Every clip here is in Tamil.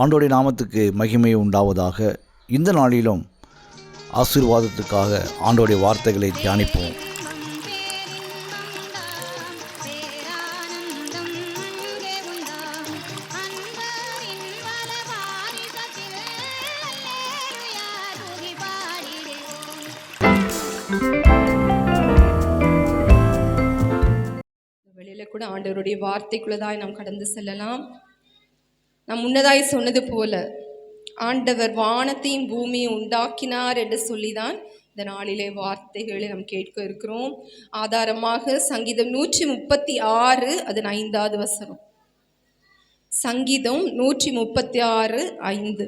ஆண்டோடைய நாமத்துக்கு மகிமை உண்டாவதாக. இந்த நாளிலும் ஆசீர்வாதத்துக்காக ஆண்டோடைய வார்த்தைகளை தியானிப்போம். வெளியில் வெளியில கூட ஆண்டவருடைய வார்த்தைக்குள்ளதாய் நாம் கடந்து செல்லலாம். நாம் முன்னதாய் சொன்னது போல ஆண்டவர் வானத்தையும் பூமியை உண்டாக்கினார் என்று சொல்லிதான் இந்த நாளிலே வார்த்தைகளை நாம் கேட்க இருக்கிறோம். ஆதாரமாக சங்கீதம் நூற்றி முப்பத்தி ஆறு அதன் ஐந்தாவது வசனம். சங்கீதம் நூற்றி முப்பத்தி ஆறு ஐந்து.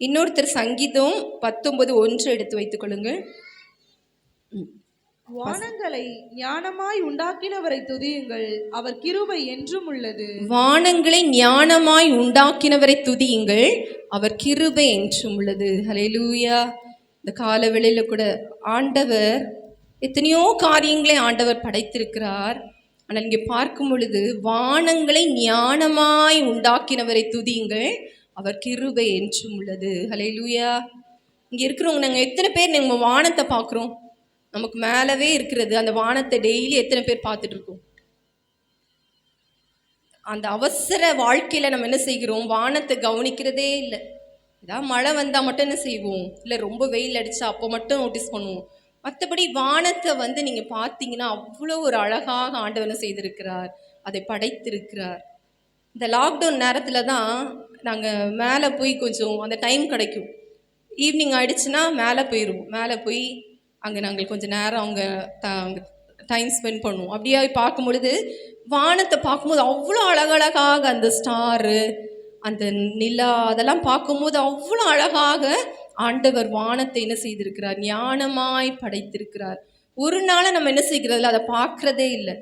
இன்னொருத்தர் சங்கீதம் பத்தொன்பது ஒன்று எடுத்து வைத்துக் கொள்ளுங்கள். வானங்களை ஞானமாய் உண்டாக்கினவரை துதியுங்கள். அவர் கிருபை என்றும் உள்ளது. வானங்களை ஞானமாய் உண்டாக்கினவரை துதியுங்கள். அவர் கிருபை என்றும் உள்ளது. ஹalleluya இந்த காலவெளியில கூட ஆண்டவர் எத்தனையோ காரியங்களை ஆண்டவர் படைத்திருக்கிறார். ஆனால் இங்கே பார்க்கும் பொழுது வானங்களை ஞானமாய் உண்டாக்கினவரை துதியுங்கள். அவர் கிருபை என்றும் உள்ளது. ஹalleluya இங்கே இருக்கிறவங்க நாங்கள் எத்தனை பேர் நம்ம வானத்தை பார்க்குறோம்? நமக்கு மேலவே இருக்கிறது. அந்த வானத்தை டெய்லி எத்தனை பேர் பார்த்துட்டு இருக்கோம் அந்த அவசர வாழ்க்கையில் நம்ம என்ன செய்கிறோம்? வானத்தை கவனிக்கிறதே இல்லை. ஏதாவது மழை வந்தால் மட்டும் என்ன செய்வோம்? இல்லை ரொம்ப வெயில் அடித்தா அப்போ மட்டும் நோட்டீஸ் பண்ணுவோம். மற்றபடி வானத்தை வந்து நீங்கள் பார்த்தீங்கன்னா அவ்வளோ ஒரு அழகாக ஆண்டவனை செய்திருக்கிறார். அதை படைத்திருக்கிறார். இந்த லாக்டவுன் நேரத்தில் தான் நாங்கள் மேலே போய் கொஞ்சம் அந்த டைம் கிடைக்கும். ஈவினிங் ஆயிடுச்சுன்னா மேலே போயிடுவோம் மேலே போய் அங்கே நாங்கள் கொஞ்சம் நேரம் அவங்க த அங்கே டைம் ஸ்பெண்ட் பண்ணுவோம். அப்படியே பார்க்கும் பொழுது வானத்தை பார்க்கும்போது அவ்வளோ அழகழகாக அந்த ஸ்டாரு அந்த நிலா அதெல்லாம் பார்க்கும்போது அவ்வளோ அழகாக ஆண்டவர் வானத்தை என்ன செய்திருக்கிறார்? ஞானமாய் படைத்திருக்கிறார். ஒரு நாளை நம்ம என்ன செய்கிறதில்ல? அதை பார்க்குறதே இல்லை.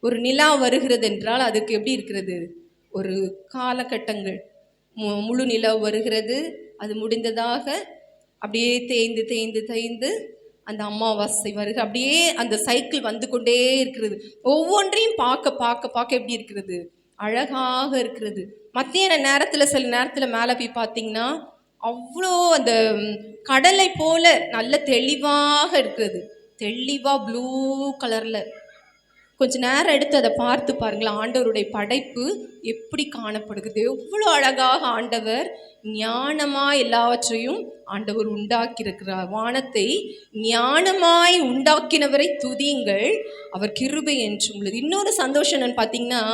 ஒரு நிலா வருகிறது என்றால் அதுக்கு எப்படி இருக்கிறது? ஒரு காலகட்டங்கள். மு- முழு நிலவு வருகிறது. அது முடிந்ததாக அப்படியே தேய்ந்து தேய்ந்து தேய்ந்து அந்த அமாவாசை வருக அப்படியே அந்த சைக்கிள் வந்து கொண்டே இருக்கிறது. ஒவ்வொன்றையும் பார்க்க பார்க்க பார்க்க எப்படி இருக்கிறது? அழகாக இருக்கிறது. மத்தியான நேரத்தில் சில நேரத்தில் மேலே போய் பார்த்தீங்கன்னா அவ்வளோ அந்த கடலை போல நல்ல தெளிவாக இருக்கிறது. தெளிவாக ப்ளூ கலரில் கொஞ்ச நேரம் எடுத்து அதை பார்த்து பாருங்களேன். ஆண்டவருடைய படைப்பு எப்படி காணப்படுகிறது? எவ்வளோ அழகாக ஆண்டவர் ஞானமாக எல்லாவற்றையும் ஆண்டவர் உண்டாக்கியிருக்கிறார். வானத்தை ஞானமாய் உண்டாக்கினவரை துதியுங்கள். அவர் கிருபை என்று உள்ளது. இன்னொரு சந்தோஷம் என்னன்னு பார்த்தீங்கன்னா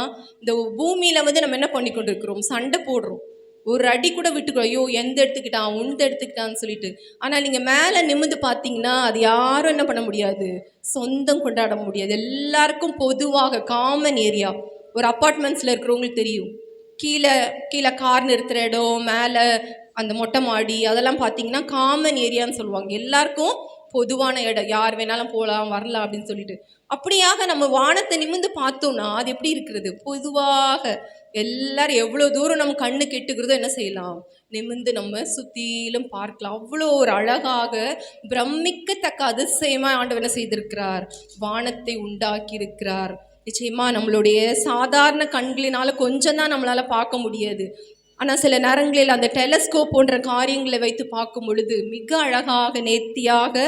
இந்த பூமியில் வந்து நம்ம என்ன பண்ணி கொண்டிருக்கிறோம் சண்டை போடுறோம். ஒரு அடி கூட விட்டுக்கோ. ஐயோ எந்த எடுத்துக்கிட்டான்? உந்த எடுத்துக்கிட்டான்னு சொல்லிட்டு. ஆனால் நீங்கள் மேலே நிமிந்து பார்த்தீங்கன்னா அது யாரும் என்ன பண்ண முடியாது. சொந்தம் கொண்டாட முடியாது. எல்லாருக்கும் பொதுவாக காமன் ஏரியா ஒரு அப்பார்ட்மெண்ட்ஸில் இருக்கிறவங்களுக்கு தெரியும். கீழே கீழே கார் நிறுத்துகிற இடம் மேலே அந்த மொட்டை மாடி அதெல்லாம் பார்த்தீங்கன்னா காமன் ஏரியான்னு சொல்லுவாங்க. எல்லாருக்கும் பொதுவான இடம். யார் வேணாலும் போகலாம் வரலாம் அப்படின்னு சொல்லிட்டு. அப்படியாக நம்ம வானத்தை நிமிந்து பார்த்தோம்னா அது எப்படி இருக்கிறது? பொதுவாக எல்லாரும் எவ்வளோ தூரம் நம்ம கண்ணு கெட்டுக்கிறதோ என்ன செய்யலாம்? நிமிந்து நம்ம சுற்றிலும் பார்க்கலாம். அவ்வளோ ஒரு அழகாக பிரமிக்கத்தக்க அதிசயமாக ஆண்டவர் என்ன செய்திருக்கிறார்? வானத்தை உண்டாக்கி இருக்கிறார் நிச்சயமா நம்மளுடைய சாதாரண கண்களினால கொஞ்சம் தான் நம்மளால பார்க்க முடியாது. ஆனால் சில நேரங்களில் அந்த டெலஸ்கோப் போன்ற காரியங்களை வைத்து பார்க்கும் பொழுது மிக அழகாக நேர்த்தியாக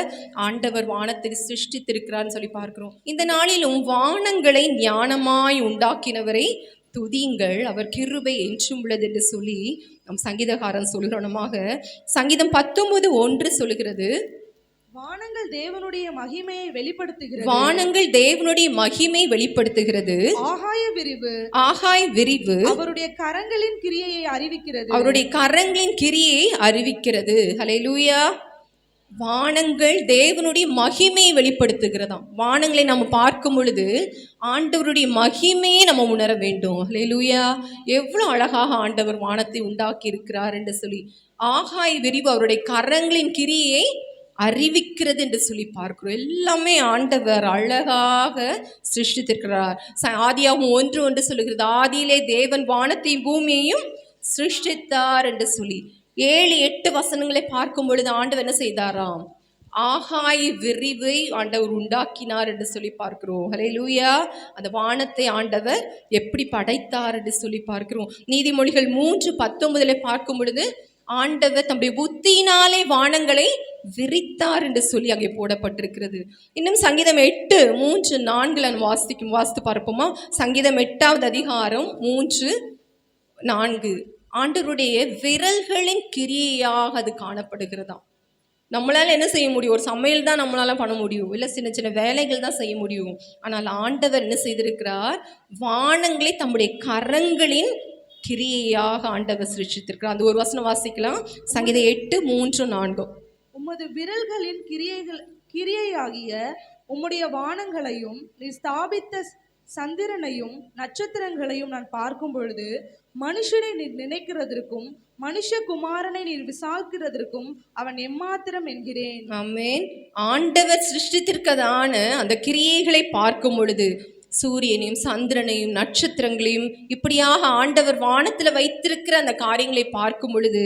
ஆண்டவர் வானத்தை சிருஷ்டித்திருக்கிறார்னு சொல்லி பார்க்கிறோம். இந்த நாளிலும் வானங்களை ஞானமாய் உண்டாக்கினவரை துதியுங்கள். அவர் கிருபை என்றும் உள்ளது என்று சொல்லி நம் சங்கீதகாரன் சொல்கிறோனமாக சங்கீதம் பத்தொன்பது ஒன்று சொல்லுகிறது. வானங்கள் தேவனுடைய மகிமையை வெளிப்படுத்துகிறது. வானங்கள் தேவனுடைய மகிமை வெளிப்படுத்துகிறது. ஆகாய விரிவு. ஆகாய் விரிவு. அவருடைய கரங்களின் கிரியையை அறிவிக்கிறது. அவருடைய கரங்களின் கிரியை அறிவிக்கிறது. ஹalleluya வானங்கள் தேவனுடைய மகிமையை வெளிப்படுத்துகிறதாம். வானங்களை நம்ம பார்க்கும் பொழுது ஆண்டவருடைய மகிமையை நம்ம உணர வேண்டும். லூயா எவ்வளோ அழகாக ஆண்டவர் வானத்தை உண்டாக்கி இருக்கிறார் என்று சொல்லி ஆகாய் விரிவு அவருடைய கரங்களின் கிரியை அறிவிக்கிறது என்று சொல்லி பார்க்கிறோம். எல்லாமே ஆண்டவர் அழகாக சிருஷ்டித்திருக்கிறார். ஆதியாகவும் ஒன்று ஒன்று சொல்லுகிறது. ஆதியிலே தேவன் வானத்தையும் பூமியையும் சிருஷ்டித்தார் என்று சொல்லி ஏழு எட்டு வசனங்களை பார்க்கும் பொழுது ஆண்டவர் என்ன செய்தாராம்? ஆகாய விரிவை ஆண்டவர் உண்டாக்கினார் என்று சொல்லி பார்க்கிறோம். ஹalleluya. அந்த வானத்தை ஆண்டவர் எப்படி படைத்தார் என்று சொல்லி பார்க்கிறோம். நீதிமொழிகள் மூன்று பத்தொன்பதுல பார்க்கும் பொழுது ஆண்டவர் தம்முடைய புத்தியினாலே வானங்களை விரித்தார் என்று சொல்லி அங்கே போடப்பட்டிருக்கிறது. இன்னும் சங்கீதம் எட்டு மூன்று நான்குல வாசிக்கும் வாசித்து பார்ப்போமா? சங்கீதம் எட்டாவது அதிகாரம் மூன்று நான்கு. ஆண்டவருடைய விரல்களின் கிரியையாக அது காணப்படுகிறதாம். நம்மளால் என்ன செய்ய முடியும்? ஒரு சமையல் தான் நம்மளால் பண்ண முடியும். இல்லை சின்ன சின்ன வேலைகள் தான் செய்ய முடியும். ஆனால் ஆண்டவர் என்ன செய்திருக்கிறார்? வானங்களை தம்முடைய கரங்களின் கிரியையாக ஆண்டவர் சிருஷ்டித்திருக்கிறார். அந்த ஒரு வசனம் வாசிக்கலாம். சங்கீதம் எட்டு மூன்று நான்கு. உமது விரல்களின் கிரியைகள் கிரியையாகிய உம்முடைய வானங்களையும் நீ ஸ்தாபித்த சந்திரனையும் நட்சத்திரங்களையும் நான் பார்க்கும் பொழுது மனுஷனை நீர் நினைக்கிறதற்கும் மனுஷகுமாரனை நீர் விசாரிக்கிறதற்கும் அவன் எம்மாத்திரம் என்கிறேன். ஆமேன். ஆண்டவர் சிருஷ்டித்திருக்கதான அந்த கிரியைகளை பார்க்கும் பொழுது சூரியனையும் சந்திரனையும் நட்சத்திரங்களையும் இப்படியாக ஆண்டவர் வானத்தில் வைத்திருக்கிற அந்த காரியங்களை பார்க்கும் பொழுது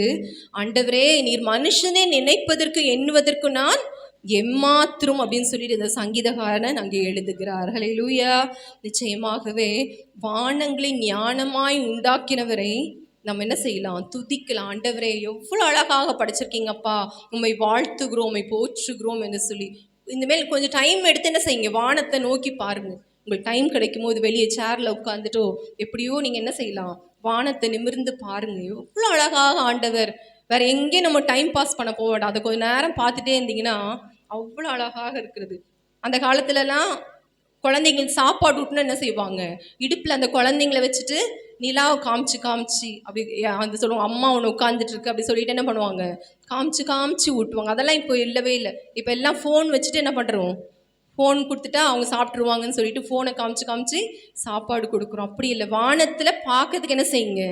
ஆண்டவரே நீர் மனுஷனை நினைப்பதற்கு எண்ணுவதற்கு நான் எம்மாத்திரம் அப்படின்னு சொல்லிட்டு இந்த சங்கீதகாரன் அங்கே எழுதுகிறார்கள் லூயா நிச்சயமாகவே வானங்களை ஞானமாய் உண்டாக்கினவரை நம்ம என்ன செய்யலாம்? துதிக்கலாம். ஆண்டவரே எவ்வளோ அழகாக படைச்சிருக்கீங்கப்பா உண்மை வாழ்த்துகிறோம் உம்மை போற்றுகிறோம் என்று சொல்லி. இந்தமாரி கொஞ்சம் டைம் எடுத்து என்ன செய்யுங்க? வானத்தை நோக்கி பாருங்கள் உங்களுக்கு டைம் கிடைக்கும் போது வெளியே சேரில் உட்காந்துட்டோ எப்படியோ நீங்கள் என்ன செய்யலாம்? வானத்தை நிமிர்ந்து பாருங்க. எவ்வளோ அழகாக ஆண்டவர் வேறு எங்கேயும் நம்ம டைம் பாஸ் பண்ண போக வேண்டாம். அதை கொஞ்சம் நேரம் பார்த்துட்டே இருந்தீங்கன்னா அவ்வளோ அழகாக இருக்கிறது. அந்த காலத்துலலாம் குழந்தைங்களுக்கு சாப்பாடு ஊட்டினா என்ன செய்வாங்க? இடுப்பில் அந்த குழந்தைங்கள வச்சுட்டு நிலாவை காமிச்சு காமிச்சு அப்படி அந்த சொல்லுவோம் அம்மா ஒன்று உட்காந்துட்டு இருக்கு அப்படி சொல்லிட்டு என்ன பண்ணுவாங்க? காமிச்சு காமிச்சு ஊட்டுவாங்க. அதெல்லாம் இப்போ இல்லவே இல்லை. இப்போ எல்லாம் ஃபோன் வச்சுட்டு என்ன பண்ணுறோம் ஃபோன் கொடுத்துட்டா அவங்க சாப்பிட்ருவாங்கன்னு சொல்லிட்டு ஃபோனை காமிச்சு காமிச்சு சாப்பாடு கொடுக்குறோம். அப்படி இல்லை. வானத்தில் பார்க்கறதுக்கு என்ன செய்யுங்க?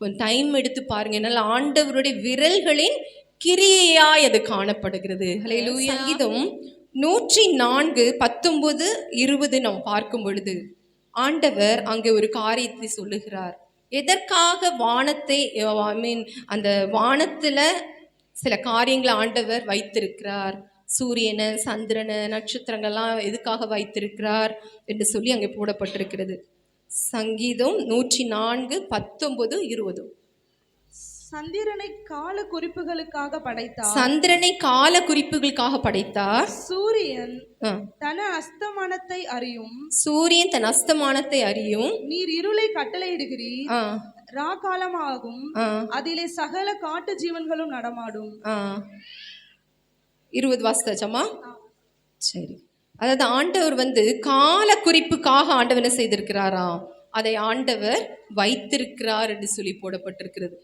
கொஞ்சம் டைம் எடுத்து பாருங்க. என்னால் ஆண்டவருடைய விரல்களின் கிரியையாய் அது காணப்படுகிறது. ஹalleluya சங்கீதம் நூற்றி நான்கு பத்தொன்பது இருபது நாம் பார்க்கும் பொழுது ஆண்டவர் அங்கே ஒரு காரியத்தை சொல்லுகிறார். எதற்காக வானத்தை ஐ மீன் அந்த வானத்துல சில காரியங்களை ஆண்டவர் வைத்திருக்கிறார். சூரியனை சந்திரனை நட்சத்திரங்கள்லாம் எதுக்காக வைத்திருக்கிறார் என்று சொல்லி அங்கே போடப்பட்டிருக்கிறது. சங்கீதம் நூற்றி நான்கு பத்தொன்பது இருபது. சந்திரனை கால குறிப்புகளுக்காக படைத்தார். சந்திரனை கால குறிப்புகளுக்காக படைத்தார். சூரியன். தன அஸ்தமனத்தை அறியும். சூரியன் தன் அஸ்தமானத்தை அறியும். நீர் இருளை கட்டளையிடுகிறீர். ரா காலமாகும். அதிலே சகல காட்டு ஜீவன்களும் நடமாடும். இருபது வாசித்தாச்சம்மா? சரி. அதாவது ஆண்டவர் வந்து கால குறிப்புக்காக ஆண்டவர் என்ன செய்திருக்கிறாரா? அதை ஆண்டவர் வைத்திருக்கிறார் என்று சொல்லி போடப்பட்டிருக்கிறது.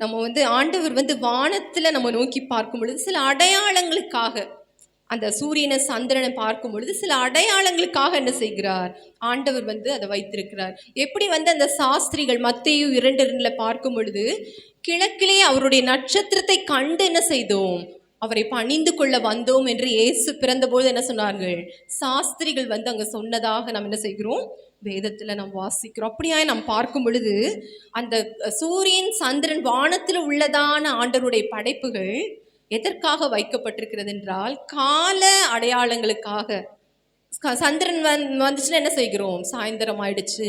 நம்ம வந்து ஆண்டவர் வந்து வானத்தில் நம்ம நோக்கி பார்க்கும் பொழுது சில அடையாளங்களுக்காக அந்த சூரியனை சந்திரனை பார்க்கும் பொழுது சில அடையாளங்களுக்காக என்ன செய்கிறார்? ஆண்டவர் வந்து அதை வைத்திருக்கிறார். எப்படி வந்து அந்த சாஸ்திரிகள் மத்தையும் இரண்டு இரண்டில் பார்க்கும் பொழுது கிழக்கிலே அவருடைய நட்சத்திரத்தை கண்டு என்ன செய்தோம்? அவரை பணிந்து கொள்ள வந்தோம் என்று இயேசு பிறந்தபோது என்ன சொன்னார்கள்? சாஸ்திரிகள் வந்து அங்கே சொன்னதாக நாம் என்ன செய்கிறோம்? வேதத்தில் நாம் வாசிக்கிறோம். அப்படியாய் நாம் பார்க்கும் பொழுது அந்த சூரியன் சந்திரன் வானத்தில் உள்ளதான ஆண்டருடைய படைப்புகள் எதற்காக வைக்கப்பட்டிருக்கிறது என்றால் கால அடையாளங்களுக்காக. சந்திரன் வந் வந்துச்சுன்னா என்ன செய்கிறோம்? சாயந்தரம் ஆயிடுச்சு.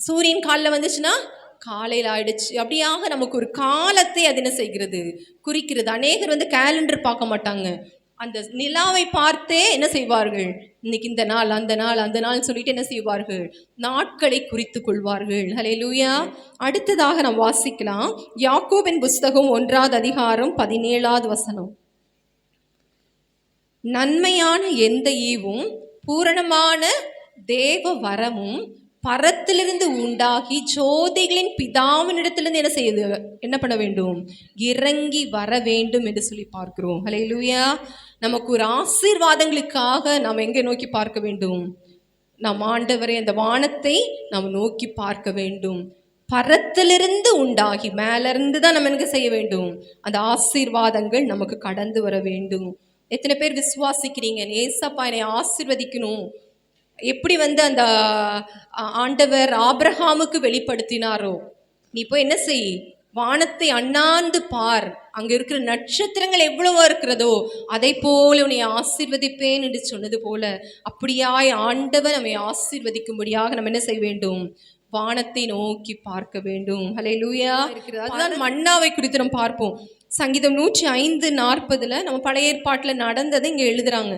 சூரியன் காலைல வந்துச்சுன்னா காலையில் ஆயிடுச்சு. அப்படியாக நமக்கு ஒரு காலத்தை அது என்ன செய்கிறது? குறிக்கிறது. அநேகர் வந்து கேலண்டர் பார்க்க மாட்டாங்க. அந்த நிலாவை பார்த்தே என்ன செய்வார்கள்? இன்னைக்கு இந்த நாள் அந்த நாள் அந்த நாள் சொல்லிட்டு என்ன செய்வார்கள்? நாட்களை குறித்து கொள்வார்கள். ஹalleluya அடுத்ததாக நாம் வாசிக்கலாம். யாக்கோபின் புஸ்தகம் ஒன்றாவது அதிகாரம் பதினேழாவது வசனம். நன்மையான எந்த ஈவும் பூரணமான தேவ வரமும் பரத்திலிருந்து உண்டாகி ஜோதிகளின் பிதாவினிடத்திலிருந்து என்ன செய்யுது என்ன பண்ண வேண்டும்? இறங்கி வர வேண்டும் என்று சொல்லி பார்க்கிறோம். ஹalleluya நமக்கு ஒரு ஆசீர்வாதங்களுக்காக நாம் எங்கே நோக்கி பார்க்க வேண்டும்? நாம் ஆண்டவரை அந்த வானத்தை நாம் நோக்கி பார்க்க வேண்டும். பரத்திலிருந்து உண்டாகி மேலிருந்து தான் நம்ம என்ன செய்ய வேண்டும்? அந்த ஆசீர்வாதங்கள் நமக்கு கடந்து வர வேண்டும். எத்தனை பேர் விசுவாசிக்கிறீங்க? ஏசப்பா என்னை ஆசிர்வதிக்கணும். எப்படி வந்து அந்த ஆண்டவர் ஆபிரகாமுக்கு வெளிப்படுத்தினாரோ? நீ போய் என்ன செய்? வானத்தை அண்ணாந்து பார். அங்க இருக்கிற நட்சத்திரங்கள் எவ்வளவோ இருக்கிறதோ அதை போல உன்னை ஆசீர்வதிப்பேன் என்று சொன்னது போல அப்படியாய் ஆண்டவர் நம்மை ஆசீர்வதிக்கும்படியாக நம்ம என்ன செய்ய வேண்டும்? வானத்தை நோக்கி பார்க்க வேண்டும். ஹalleluya இருக்கிறது? அதுதான் மன்னாவை குறித்து நம்ம பார்ப்போம். சங்கீதம் நூற்றி ஐந்து நாற்பதுல நம்ம பழைய ஏற்பாட்டில் நடந்ததை இங்க எழுதுறாங்க.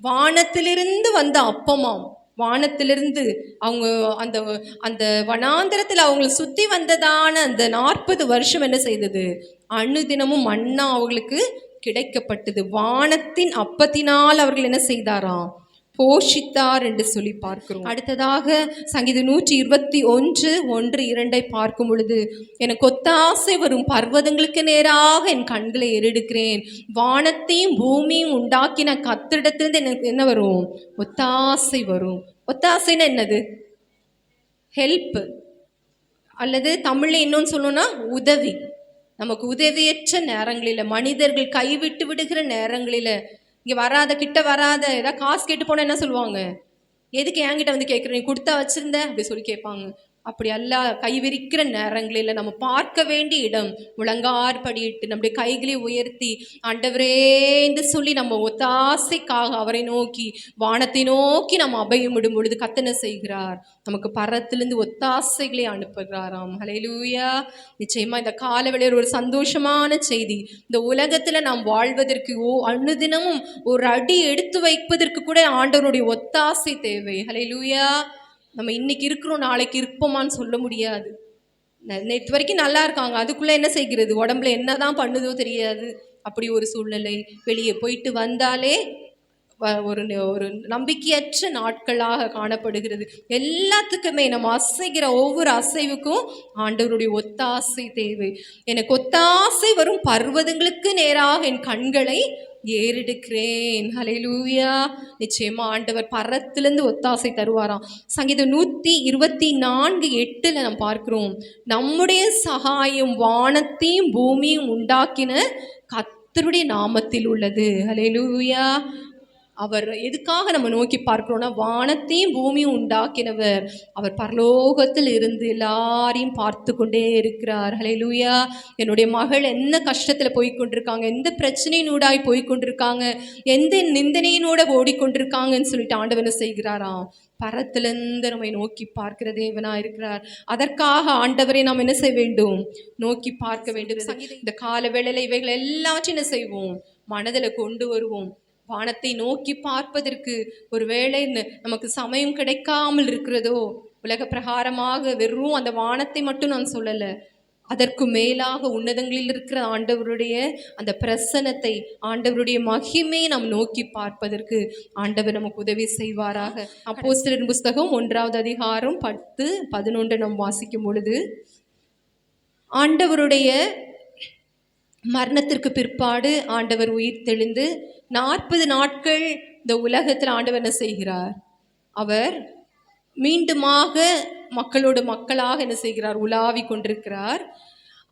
வானத்திலிருந்து வந்த அப்பமாம். வானத்திலிருந்து அவங்க அந்த அந்த வனாந்திரத்தில் அவங்களை சுற்றி வந்ததான அந்த நாற்பது வருஷம் என்ன செய்தது? அணுதினமும் மண்ணா அவங்களுக்கு கிடைக்கப்பட்டது. வானத்தின் அப்பத்தினால் அவர்கள் என்ன செய்தாராம்? போஷித்தார் என்று சொல்லி பார்க்கிறோம். அடுத்ததாக சங்கீதம் நூற்றி இருபத்தி ஒன்று ஒன்று இரண்டை பார்க்கும் பொழுது எனக்கு ஒத்தாசை வரும் பர்வதங்களுக்கு நேராக என் கண்களை எரிடுக்கிறேன் வானத்தையும் பூமியும் உண்டாக்கின கத்திடத்திலிருந்து எனக்கு என்ன வரும்? ஒத்தாசை வரும். ஒத்தாசைன்னா என்னது? ஹெல்ப் அல்லது தமிழில் இன்னொன்று சொல்லணும்னா உதவி. நமக்கு உதவியற்ற நேரங்களில் மனிதர்கள் கைவிட்டு விடுகிற நேரங்களில் இங்கே வராத கிட்ட வராத ஏதாவது காசு கேட்டு போனால் என்ன சொல்லுவாங்க? எதுக்கு என்கிட்ட வந்து கேட்குற நீ கொடுத்தா வச்சிருந்த? அப்படி சொல்லி கேட்பாங்க. அப்படி அல்ல கைவிரிக்கிற நேரங்களில் நம்ம பார்க்க வேண்டிய இடம் முழங்கார் படியிட்டு நம்முடைய கைகளை உயர்த்தி ஆண்டவரே என்று சொல்லி நம்ம ஒத்தாசைக்காக அவரை நோக்கி வானத்தை நோக்கி நம்ம அபயம் விடும் பொழுது கத்தனை செய்கிறார்? நமக்கு பரத்திலிருந்து ஒத்தாசைகளை அனுப்புகிறாராம். ஹலையிலூயா நிச்சயமாக இந்த காலவெளியில் ஒரு சந்தோஷமான செய்தி. இந்த உலகத்தில் நாம் வாழ்வதற்கு ஓ அனுதினமும் ஒரு அடி எடுத்து வைப்பதற்கு கூட ஆண்டவருடைய ஒத்தாசை தேவை. ஹலையிலூயா நம்ம இன்னைக்கு இருக்கிறோம் நாளைக்கு இருப்போமான்னு சொல்ல முடியாது. நேற்று வரைக்கும் நல்லா இருக்காங்க. அதுக்குள்ளே என்ன செய்கிறது? உடம்புல என்ன தான் பண்ணுதோ தெரியாது. அப்படி ஒரு சூழ்நிலை. வெளியே போயிட்டு வந்தாலே வ- ஒரு ஒரு நம்பிக்கையற்ற நாட்களாக காணப்படுகிறது. எல்லாத்துக்குமே நம்ம அசைகிற ஒவ்வொரு அசைவுக்கும் ஆண்டவருடைய ஒத்தாசை தேவை. எனக்கு ஒத்தாசை வரும் பர்வதங்களுக்கு நேராக என் கண்களை ஏறெடுக்கிறேன். ஹலெலூயா நிச்சயமா ஆண்டவர் பரத்திலிருந்து ஒத்தாசை தருவாராம். சங்கீதம் நூற்றி இருபத்தி நான்கு எட்டில் நம்ம பார்க்கிறோம். நம்முடைய சகாயம் வானத்தையும் பூமியும் உண்டாக்கின கத்தருடைய நாமத்தில் உள்ளது. ஹலெலூயா அவர் எதுக்காக நம்ம நோக்கி பார்க்குறோன்னா வானத்தையும் பூமியும் உண்டாக்கினவர். அவர் பரலோகத்தில் இருந்து எல்லாரையும் பார்த்து கொண்டே இருக்கிறார். லூயா என்னுடைய மகள் என்ன கஷ்டத்தில் போய்கொண்டிருக்காங்க எந்த பிரச்சனையினூடாய் போய்கொண்டிருக்காங்க எந்த நிந்தனையினோட ஓடிக்கொண்டிருக்காங்கன்னு சொல்லிட்டு ஆண்டவனை செய்கிறாராம்? பரத்திலிருந்து நம்மை நோக்கி பார்க்கிற தேவனா இருக்கிறார். அதற்காக ஆண்டவரை நாம் என்ன செய்ய வேண்டும்? நோக்கி பார்க்க வேண்டும். இந்த கால வேளையில் இவைகள் எல்லாவற்றையும் என்ன செய்வோம்? மனதில் கொண்டு வருவோம். வானத்தை நோக்கி பார்ப்பதற்கு ஒருவேளை நமக்கு சமயம் கிடைக்காமல் இருக்கிறதோ? உலக பிரகாரமாக வெறும் அந்த வானத்தை மட்டும் நான் சொல்லலை. அதற்கு மேலாக உன்னதங்களில் இருக்கிற ஆண்டவருடைய அந்த பிரசனத்தை ஆண்டவருடைய மகிமை நாம் நோக்கி பார்ப்பதற்கு ஆண்டவர் நமக்கு உதவி செய்வாராக. அப்போஸ்தலரின் புஸ்தகம் ஒன்றாவது அதிகாரம் பத்து பதினொன்று நாம் வாசிக்கும் பொழுது ஆண்டவருடைய மரணத்திற்கு பிற்பாடு ஆண்டவர் உயிர் தெளிந்து நாற்பது நாட்கள் இந்த உலகத்தில் ஆண்டவர் என்ன செய்கிறார்? அவர் மீண்டுமாக மக்களோட மக்களாக என்ன செய்கிறார்? உலாவி கொண்டிருக்கிறார்.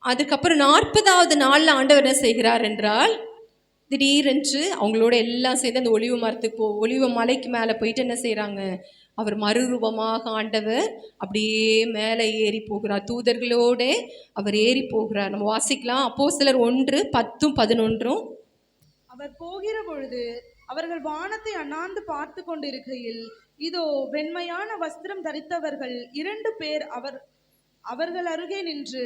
அதுக்கப்புறம் நாற்பதாவது நாளில் ஆண்டவர் என்ன செய்கிறார் என்றால் திடீரென்று அவங்களோட எல்லாம் சேர்ந்து அந்த ஒளிவு மரத்துக்கு போ ஒளிவு மலைக்கு மேலே போயிட்டு என்ன செய்கிறாங்க அவர் மறுரூபமாக ஆண்டவர் அப்படியே மேலே ஏறி போகிறார். தூதர்களோட அவர் ஏறி போகிறார். நம்ம வாசிக்கலாம். அப்போ சிலர் ஒன்று பத்தும் பதினொன்றும். அவர் போகிற பொழுது அவர்கள் வானத்தை அண்ணாந்து பார்த்து கொண்டிருக்கையில் இதோ வெண்மையான வஸ்திரம் தரித்தவர்கள் இரண்டு பேர் அவர் அவர்கள் அருகே நின்று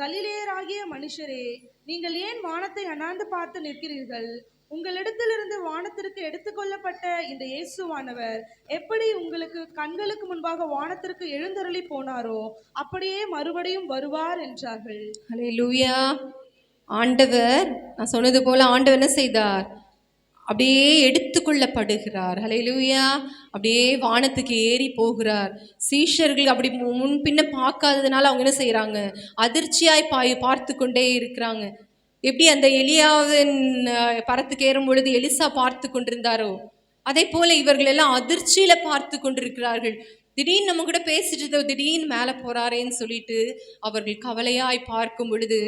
கலிலேயராகிய மனுஷரே நீங்கள் ஏன் வானத்தை அண்ணாந்து பார்த்து நிற்கிறீர்கள்? உங்களிடத்திலிருந்து வானத்திற்கு எடுத்துக்கொள்ளப்பட்ட இந்த இயேசுவானவர் எப்படி உங்களுக்கு கண்களுக்கு முன்பாக வானத்திற்கு எழுந்தருளி போனாரோ அப்படியே மறுபடியும் வருவார் என்றார்கள். ஹalleluya ஆண்டவர் நான் சொன்னது போல ஆண்டவர் என்ன செய்தார்? அப்படியே எடுத்துக்கொள்ளப்படுகிறார். ஹalleluya அப்படியே வானத்துக்கு ஏறி போகிறார். சீஷர்கள் அப்படி மு- முன் பின்ன பார்க்காததுனால அவங்க என்ன செய்கிறாங்க அதிர்ச்சியாய் பாய் பார்த்து கொண்டே இருக்கிறாங்க. எப்படி அந்த எலியாவின் பரத்துக்கு ஏறும் பொழுது எலிசா பார்த்து கொண்டிருந்தாரோ அதே போல இவர்கள் எல்லாம் அதிர்ச்சியில பார்த்து கொண்டிருக்கிறார்கள் திடீர்னு நம்ம கூட பேசிட்டு திடீர்னு மேலே போறாரேன்னு சொல்லிட்டு அவர்கள் கவலையாய் பார்க்கும் பொழுது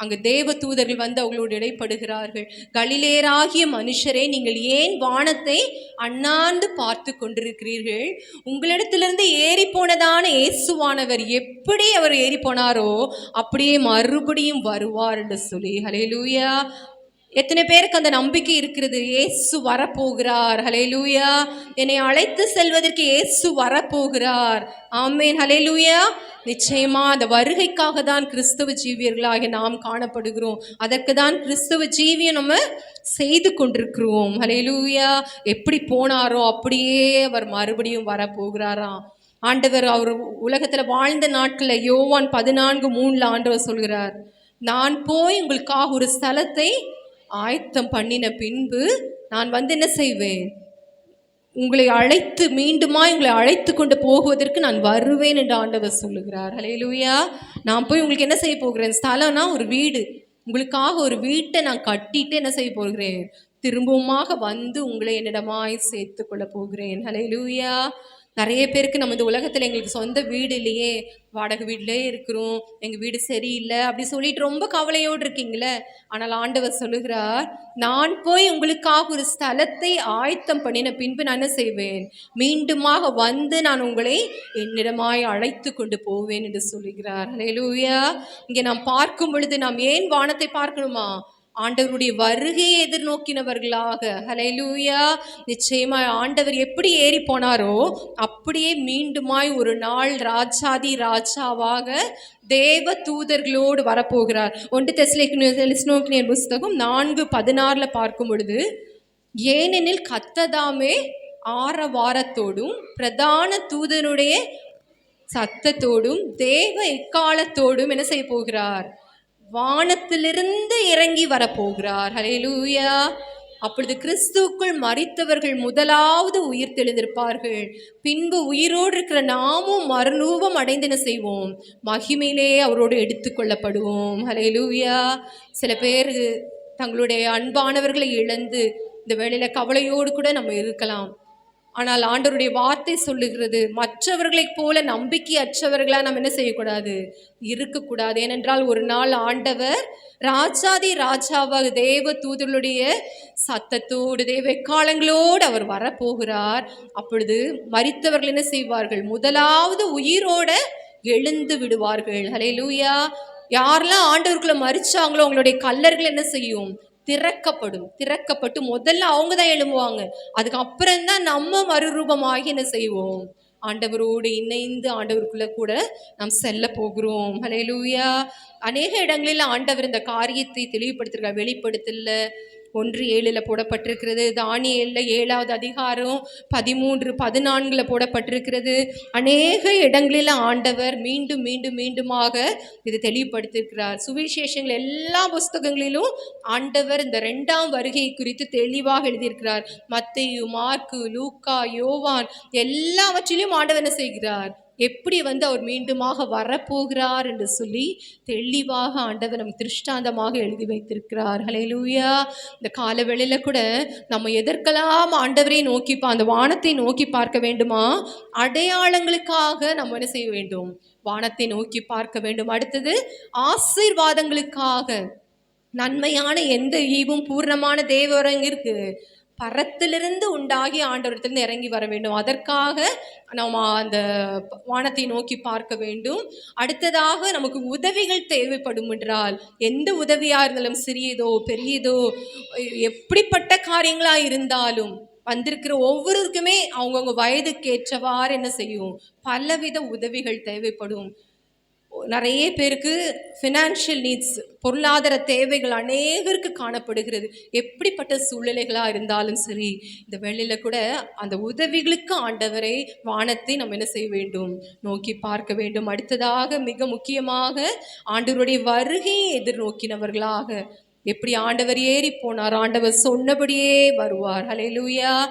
அங்கு தேவ தூதர்கள் வந்து அவங்களோடு இடைப்படுகிறார்கள். கலிலேராகிய மனுஷரே நீங்கள் ஏன் வானத்தை அண்ணாந்து பார்த்து கொண்டிருக்கிறீர்கள்? உங்களிடத்திலிருந்து ஏறி போனதான இயேசுவானவர் எப்படி அவர் ஏறி போனாரோ அப்படியே மறுபடியும் வருவார் என்று சொல்லி. ஹலேலூயா எத்தனை பேருக்கு அந்த நம்பிக்கை இருக்கிறது? ஏசு வரப்போகிறார். ஹலே லூயா என்னை அழைத்து செல்வதற்கு ஏசு வரப்போகிறார். ஆமேன். ஹலேலூயா நிச்சயமா அந்த வருகைக்காக தான் கிறிஸ்தவ ஜீவியர்களாக நாம் காணப்படுகிறோம். அதற்கு தான் கிறிஸ்தவ ஜீவியம் நம்ம செய்து கொண்டிருக்கிறோம். ஹலே லூயா எப்படி போனாரோ அப்படியே அவர் மறுபடியும் வரப்போகிறாராம். ஆண்டவர் அவர் உலகத்தில் வாழ்ந்த நாட்களில் யோவான் பதினான்கு மூணில் ஆண்டவர் சொல்கிறார் நான் போய் உங்களுக்காக ஒரு ஸ்தலத்தை ஆயத்தம் பண்ணின பின்பு நான் வந்து என்ன செய்வேன்? உங்களை அழைத்து மீண்டுமா உங்களை அழைத்து கொண்டு போகுவதற்கு நான் வருவேன் என்று ஆண்டவர் சொல்லுகிறார். ஹalleluya நான் போய் உங்களுக்கு என்ன செய்ய போகிறேன்? ஸ்தலம்னா ஒரு வீடு. உங்களுக்காக ஒரு வீட்டை நான் கட்டிட்டு என்ன செய்ய போகிறேன்? திரும்பவுமாக வந்து உங்களை என்னிடமாய் சேர்த்து கொள்ள போகிறேன். ஹalleluya நிறைய பேருக்கு நம்ம இந்த உலகத்தில் எங்களுக்கு சொந்த வீடு இல்லையே வாடகை வீட்டிலே இருக்கிறோம் எங்கள் வீடு சரியில்லை அப்படி சொல்லிட்டு ரொம்ப கவலையோடு இருக்கீங்களே? ஆனால் ஆண்டவர் சொல்லுகிறார் நான் போய் உங்களுக்காக ஒரு ஸ்தலத்தை ஆயத்தம் பண்ணின பின்பு நான் என்ன செய்வேன்? மீண்டுமாக வந்து நான் உங்களை என்னிடமாய் அழைத்து கொண்டு போவேன் என்று சொல்லுகிறார். ஹalleluya. இங்கே நாம் பார்க்கும் பொழுது நாம் ஏன் வானத்தை பார்க்கணுமா? ஆண்டவருடைய வருகையை எதிர்நோக்கினவர்களாக. ஹலைலூயா நிச்சயமாய் ஆண்டவர் எப்படி ஏறி போனாரோ அப்படியே மீண்டுமாய் ஒரு நாள் ராஜாதி ராஜாவாக தேவ தூதர்களோடு வரப்போகிறார். ஒன்று தெஸ்லேக்கினியர் புஸ்தகம் நான்கு பதினாறில் பார்க்கும் பொழுது ஏனெனில் கத்ததாமே ஆரவாரத்தோடும் பிரதான தூதனுடைய சத்தத்தோடும் தேவ எக்காலத்தோடும் என்ன செய்ய போகிறார் வானத்திலிருந்து இறங்கி வரப்போகிறார். ஹலேலூயா அப்பொழுது கிறிஸ்துவுக்குள் மறித்தவர்கள் முதலாவது உயிர் தெளிந்திருப்பார்கள். பின்பு உயிரோடு இருக்கிற நாமும் மறுரூபம் அடைந்தன செய்வோம். மகிமையிலே அவரோடு எடுத்துக்கொள்ளப்படுவோம் ஹலேலூயா சில பேர் தங்களுடைய அன்பானவர்களை இழந்து இந்த வேளையில் கவலையோடு கூட நம்ம இருக்கலாம். ஆனால் ஆண்டவருடைய வார்த்தை சொல்லுகிறது மற்றவர்களைப் போல நம்பிக்கையற்றவர்களா நம்ம என்ன செய்யக்கூடாது? இருக்கக்கூடாது. ஏனென்றால் ஒரு நாள் ஆண்டவர் ராஜாதி ராஜாவாக தேவ தூதர்களுடைய சத்தத்தோடு தேவ காலங்களோடு அவர் வரப்போகிறார். அப்பொழுது மறித்தவர்கள் என்ன செய்வார்கள்? முதலாவது உயிரோட எழுந்து விடுவார்கள். ஹலே லூயா யாரெல்லாம் ஆண்டவர்களை மறிச்சாங்களோ அவங்களுடைய கல்லர்கள் என்ன செய்யும்? திறக்கப்படும் திறக்கப்பட்டு முதல்ல அவங்க தான் எழும்புவாங்க. அதுக்கப்புறம் தான் நம்ம மறுரூபமாகி என்ன செய்வோம்? ஆண்டவரோடு இணைந்து ஆண்டவருக்குள்ள கூட நாம் செல்ல போகிறோம். ஹalleluya அநேக இடங்களில் ஆண்டவர் இந்த காரியத்தை தெளிவுபடுத்திருக்கார் வெளிப்படுத்தல. ஒன்று ஏழில் போடப்பட்டிருக்கிறது. தானியலில் ஏழாவது அதிகாரம் பதிமூன்று பதினான்கில் போடப்பட்டிருக்கிறது. அநேக இடங்களில் ஆண்டவர் மீண்டும் மீண்டும் மீண்டுமாக இது தெளிவுபடுத்தியிருக்கிறார். சுவிசேஷங்கள் எல்லா புஸ்தகங்களிலும் ஆண்டவர் இந்த ரெண்டாம் வருகை குறித்து தெளிவாக எழுதியிருக்கிறார். மத்தையு மார்க்கு லூக்கா யோவான் எல்லாவற்றிலும் ஆண்டவர் என்ன செய்கிறார்? எப்படி வந்து அவர் மீண்டுமாக வரப்போகிறார் என்று சொல்லி தெளிவாக ஆண்டவர் நம் திருஷ்டாந்தமாக எழுதி வைத்திருக்கிறார். ஹalleluya இந்த காலவேளையில் கூட நம்ம எதற்கெல்லாம் ஆண்டவரை நோக்கி பா- அந்த வானத்தை நோக்கி பார்க்க வேண்டுமா? அடையாளங்களுக்காக நம்ம என்ன செய்ய வேண்டும்? வானத்தை நோக்கி பார்க்க வேண்டும். அடுத்தது ஆசீர்வாதங்களுக்காக. நன்மையான எந்த ஈவும் பூர்ணமான தேவரம் இருக்குது பரத்திலிருந்து உண்டாகி ஆண்டவரத்திலிருந்து இறங்கி வர வேண்டும். அதற்காக நாம் அந்த வானத்தை நோக்கி பார்க்க வேண்டும். அடுத்ததாக நமக்கு உதவிகள் தேவைப்படும் என்றால் எந்த உதவியாக இருந்தாலும் சிறியதோ பெரியதோ எப்படிப்பட்ட காரியங்களாக இருந்தாலும் வந்திருக்கிற ஒவ்வொருவருக்குமே அவங்கவுங்க வயதுக்கு ஏற்றவாறு என்ன செய்யும்? பலவித உதவிகள் தேவைப்படும். நிறைய பேருக்கு ஃபினான்ஷியல் நீட்ஸ் பொருளாதார தேவைகள் அநேகருக்கு காணப்படுகிறது. எப்படிப்பட்ட சூழ்நிலைகளாக இருந்தாலும் சரி இந்த வேலையில் கூட அந்த உதவிகளுக்கு ஆண்டவரை வானத்தை நம்ம என்ன செய்ய வேண்டும்? நோக்கி பார்க்க வேண்டும். அடுத்ததாக மிக முக்கியமாக ஆண்டவருடைய வருகையை எதிர்நோக்கினவர்களாக எப்படி ஆண்டவர் ஏறி போனார்? ஆண்டவர் சொன்னபடியே வருவார். ஹalleluya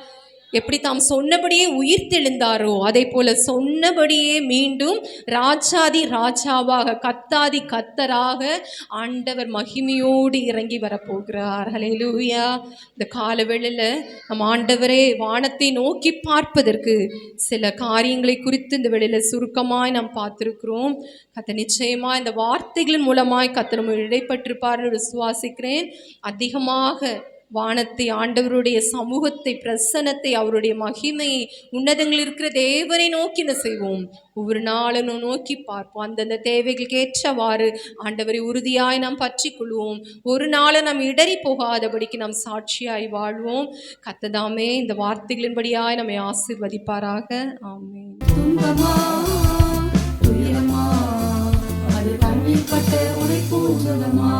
எப்படி தாம் சொன்னபடியே உயிர்த்தெழுந்தாரோ அதே போல சொன்னபடியே மீண்டும் ராஜாதி ராஜாவாக கத்தாதி கத்தராக ஆண்டவர் மகிமையோடு இறங்கி வரப்போகிறார். ஹalleluya. இந்த காலவேளையில் நம் ஆண்டவரே வானத்தை நோக்கி பார்ப்பதற்கு சில காரியங்களை குறித்து இந்த வேளையில் சுருக்கமாய் நாம் பார்த்துருக்கிறோம். கத்த நிச்சயமாக இந்த வார்த்தைகளின் மூலமாய் கத்த நம்ம இடைப்பட்டிருப்பார்னு விசுவாசிக்கிறேன். அதிகமாக வானத்தை ஆண்டவருடைய சமூகத்தை பிரசன்னத்தை அவருடைய மகிமையை உன்னதங்கள் இருக்கிற தேவரை நோக்கி என்ன செய்வோம்? ஒவ்வொரு நாளும் நோக்கி பார்ப்போம். அந்தந்த தேவைகளுக்கு ஏற்றவாறு ஆண்டவரை உறுதியாய் நாம் பற்றி கொள்வோம். ஒரு நாளை நாம் இடறி போகாதபடிக்கு நாம் சாட்சியாய் வாழ்வோம். கத்ததாமே இந்த வார்த்தைகளின்படியாய் நம்மை ஆசிர்வதிப்பாராக. ஆமே துன்பமா துயரமா அது கண்ணில் பட்ட உரை பூஞ்சதமா